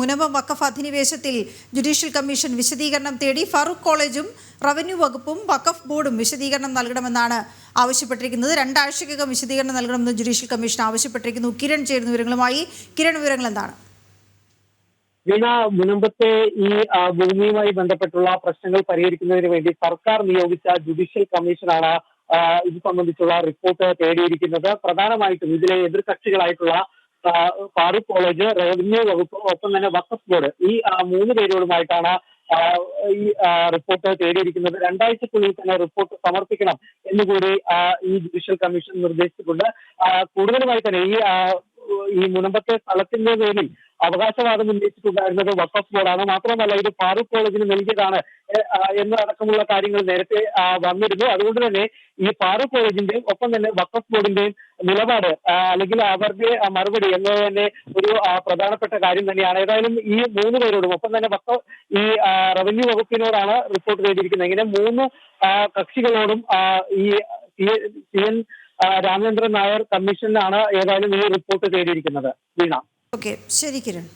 മുനമ്പം വഖഫ് അധിനിവേശത്തിൽ judicial commission വിശദീകരണം തേടി ഫറൂഖ് കോളേജും റവന്യൂ വകുപ്പും വഖഫ് ബോർഡും വിശദീകരണം നൽകണമെന്നാണ് ആവശ്യപ്പെട്ടിരിക്കുന്നത്. രണ്ടാഴ്ചക്കകം വിശദീകരണം നൽകണമെന്ന് ജുഡീഷ്യൽ കമ്മീഷൻ ആവശ്യപ്പെട്ടിരിക്കുന്നു. കിരൺ ചേരുന്ന വിവരങ്ങളുമായി കിരൺ വിവരങ്ങൾ എന്താണ്? വീണ മുനമ്പത്തെ ഈ ഭൂമിയുമായി ബന്ധപ്പെട്ടുള്ള പ്രശ്നങ്ങൾ പരിഹരിക്കുന്നതിന് വേണ്ടി സർക്കാർ നിയോഗിച്ച ജുഡീഷ്യൽ കമ്മീഷനാണ് ഇത് സംബന്ധിച്ചുള്ള റിപ്പോർട്ട് തേടിയിരിക്കുന്നത്. പ്രധാനമായിട്ടും ഇതിലെ എതിർകക്ഷികളായിട്ടുള്ള ഫാറൂഖ് കോളേജ് റവന്യൂ വകുപ്പ് ഒപ്പം തന്നെ വഖഫ് ബോർഡ് ഈ മൂന്ന് പേരുകളുമായിട്ടാണ് ഈ റിപ്പോർട്ട് തേടിയിരിക്കുന്നത്. രണ്ടാഴ്ചക്കുള്ളിൽ തന്നെ റിപ്പോർട്ട് സമർപ്പിക്കണം എന്നുകൂടി ഈ ജുഡീഷ്യൽ കമ്മീഷൻ നിർദ്ദേശിച്ചിട്ടുണ്ട്. കൂടുതലുമായി തന്നെ ഈ ഈ മുനമ്പത്തെ സ്ഥലത്തിന്റെ പേരിൽ അവകാശവാദം ഉന്നയിച്ചിട്ടുണ്ടായിരുന്നത് വഖഫ് ബോർഡാണ്. മാത്രമല്ല ഇത് ഫാറൂഖ് കോളേജിന് നൽകിയതാണ് എന്നതടക്കമുള്ള കാര്യങ്ങൾ നേരത്തെ വന്നിരുന്നു. അതുകൊണ്ട് തന്നെ ഈ ഫാറൂഖ് കോളേജിന്റെയും ഒപ്പം തന്നെ വഖഫ് ബോർഡിന്റെയും നിലപാട് അല്ലെങ്കിൽ അവരുടെ മറുപടി എന്നത് തന്നെ ഒരു പ്രധാനപ്പെട്ട കാര്യം തന്നെയാണ്. ഏതായാലും ഈ മൂന്ന് പേരോടും ഒപ്പം തന്നെ വഖഫ് ഈ റവന്യൂ വകുപ്പിനോടാണ് റിപ്പോർട്ട് ചെയ്തിരിക്കുന്നത് ഇങ്ങനെ മൂന്ന് കക്ഷികളോടും ഈ സി എൻ രാമചന്ദ്രൻ നായർ കമ്മീഷനാണ് ഏതായാലും ഈ റിപ്പോർട്ട് തേടിയിരിക്കുന്നത്. വീണ. ഓക്കെ. ശരി കിരൺ.